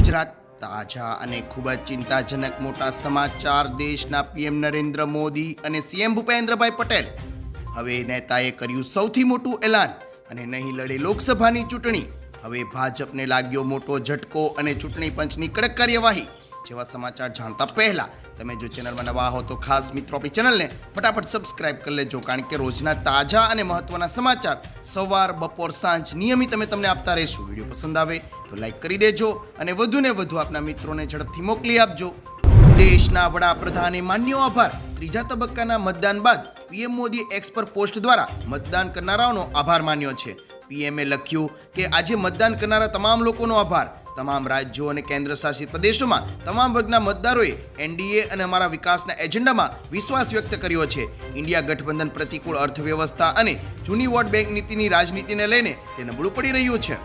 ગુજરાત તાજા અને ખૂબ જ ચિંતાજનક મોટા સમાચાર દેશના પીએમ નરેન્દ્ર મોદી અને સીએમ ભૂપેન્દ્રભાઈ પટેલ હવે નેતાએ કર્યું સૌથી મોટું એલાન અને નહીં લડે લોકસભાની ચૂંટણી. હવે ભાજપને લાગ્યો મોટો ઝટકો અને ચૂંટણી પંચની કડક કાર્યવાહી. જેવા સમાચાર જાણતા પહેલા તમે જો ચેનલમાં નવા હો તો ખાસ મિત્રો આપણી ચેનલને ફટાફટ સબસ્ક્રાઇબ કરી લેજો, કારણ કે રોજના તાજા અને મહત્વના સમાચાર સવાર, બપોર, સાંજ નિયમિત અમે તમને આપતા રહીશું. વીડિયો પસંદ આવે તો લાઈક કરી દેજો અને વધુને વધુ આપના મિત્રોને ઝડપથી મોકલી આપજો. દેશના વડાપ્રધાને માન્યો આભાર. ત્રીજા તબક્કાના મતદાન બાદ પીએમ મોદી એક્સ પર પોસ્ટ દ્વારા મતદાન કરનારાઓનો આભાર માન્યો છે. પીએમએ લખ્યું કે આજે મતદાન કરનારા તમામ લોકોનો આભાર. તમામ રાજ્યો અને કેન્દ્ર શાસિત પ્રદેશોમાં તમામ વર્ગના મતદારોએ એનડીએ અને અમારા વિકાસના એજન્ડામાં વિશ્વાસ વ્યક્ત કર્યો છે. ઇન્ડિયા ગઠબંધન પ્રતિકૂળ અર્થવ્યવસ્થા અને જૂની વોટ બેંક નીતિની રાજનીતિને લઈને તે નબળું પડી રહ્યું છે.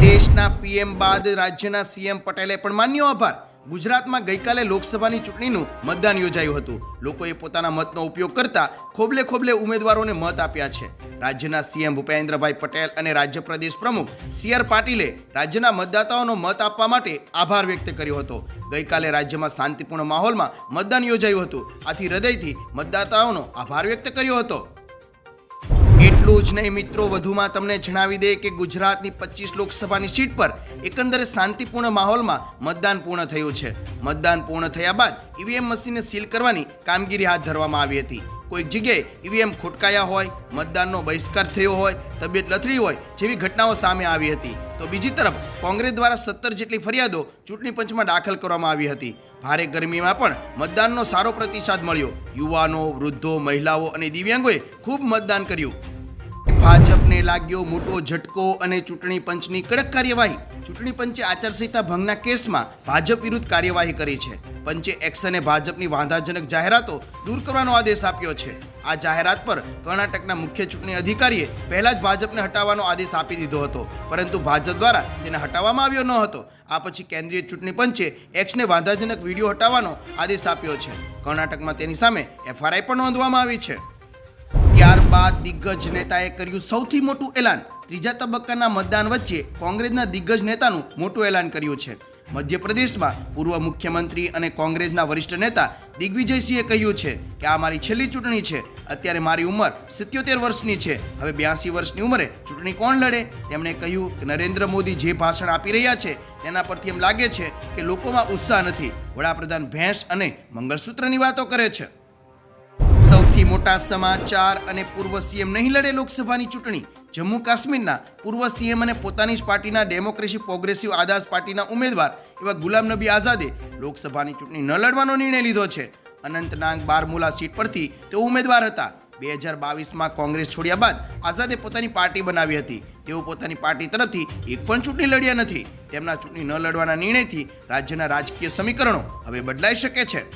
દેશના પીએમ બાદ રાજ્યના સીએમ પટેલે પણ માન્યો આભાર. ગુજરાતમાં ગઈકાલે લોકસભાની ચૂંટણીનું મતદાન યોજાયું હતું. લોકોએ પોતાના મતનો ઉપયોગ કરતા ખોબલે ખોબલે ઉમેદવારોને મત આપ્યા છે. રાજ્યના સીએમ ભૂપેન્દ્રભાઈ પટેલ અને રાજ્ય પ્રદેશ પ્રમુખ સી આર પાટીલે રાજ્યના મતદાતાઓનો મત આપવા માટે આભાર વ્યક્ત કર્યો હતો. ગઈકાલે રાજ્યમાં શાંતિપૂર્ણ માહોલમાં મતદાન યોજાયું હતું. આથી હૃદયથી મતદાતાઓનો આભાર વ્યક્ત કર્યો હતો. એટલું જ નહીં મિત્રો, વધુમાં તમને જણાવી દે કે ગુજરાતની પચીસ લોકસભાની સીટ પર એકંદરે શાંતિપૂર્ણ માહોલમાં મતદાન પૂર્ણ થયું છે. મતદાન પૂર્ણ થયા બાદ ઈવીએમ મશીનને સીલ કરવાની કામગીરી હાથ ધરવામાં આવી હતી. કોઈક જગ્યાએ ઈવીએમ ખોટકાયા હોય, મતદાનનો બહિષ્કાર થયો હોય, તબિયત લથડી હોય જેવી ઘટનાઓ સામે આવી હતી. તો બીજી તરફ કોંગ્રેસ દ્વારા સત્તર જેટલી ફરિયાદો ચૂંટણી પંચમાં દાખલ કરવામાં આવી હતી. ભારે ગરમીમાં પણ મતદાનનો સારો પ્રતિસાદ મળ્યો. યુવાનો, વૃદ્ધો, મહિલાઓ અને દિવ્યાંગોએ ખૂબ મતદાન કર્યું. ભાજપને લાગ્યો મોટો ઝટકો અને ચૂંટણી પંચની કડક કાર્યવાહી. ચૂંટણી પંચે આચારસંહિતા ભંગના કેસમાં ભાજપ વિરુદ્ધ કાર્યવાહી કરી છે. પંચે એક્સને ભાજપની વાંધાજનક જાહેરાતો દૂર કરવાનો આદેશ આપ્યો છે. આ જાહેરાત પર કર્ણાટકના મુખ્ય ચૂંટણી અધિકારીએ પહેલા જ ભાજપને હટાવવાનો આદેશ આપી દીધો હતો. પરંતુ ભાજપ દ્વારા તેને હટાવવામાં આવ્યો ન હતો. આ પછી કેન્દ્રીય ચૂંટણી પંચે એક્સને વાંધાજનક વીડિયો હટાવવાનો આદેશ આપ્યો છે. કર્ણાટકમાં તેની સામે એફઆરઆઈ પણ નોંધવામાં આવી છે. ત્યારબાદ દિગ્ગજ નેતાએ કર્યું સૌથી મોટું એલાન. ત્રીજા તબક્કાના મતદાન વચ્ચે કોંગ્રેસના દિગ્ગજ નેતાનું મોટું એલાન કર્યું છે. મધ્યપ્રદેશમાં પૂર્વ મુખ્યમંત્રી અને કોંગ્રેસના વરિષ્ઠ નેતા દિગ્વિજયસિંહે કહ્યું છે કે, આ મારી છેલ્લી ચૂંટણી છે. અત્યારે મારી ઉંમર સિત્યોતેર વર્ષની છે. હવે બ્યાસી વર્ષની ઉંમરે ચૂંટણી કોણ લડે? તેમણે કહ્યું કે, નરેન્દ્ર મોદી જે ભાષણ આપી રહ્યા છે, તેના પરથી એમ લાગે છે કે લોકોમાં ઉત્સાહ નથી. વડાપ્રધાન ભેંસ અને મંગળસૂત્રની વાતો કરે છે. સૌથી મોટા સમાચાર અને પૂર્વ સીએમ નહીં લડે લોકસભાની ચૂંટણી. જમ્મુ કાશ્મીરના પૂર્વ સીએમ અને પોતાની જ પાર્ટીના ડેમોક્રેસી પ્રોગ્રેસિવ આઝાદ પાર્ટીના ઉમેદવાર એવા ગુલામ નબી આઝાદે લોકસભાની ચૂંટણી ન લડવાનો નિર્ણય લીધો છે. અનંતનાગ બારમુલા સીટ પરથી તેઓ ઉમેદવાર હતા. બે હજાર બાવીસમાં કોંગ્રેસ છોડ્યા બાદ આઝાદે પોતાની પાર્ટી બનાવી હતી. તેઓ પોતાની પાર્ટી તરફથી એક પણ ચૂંટણી લડ્યા નથી. તેમના ચૂંટણી ન લડવાના નિર્ણયથી રાજ્યના રાજકીય સમીકરણો હવે બદલાઈ શકે છે.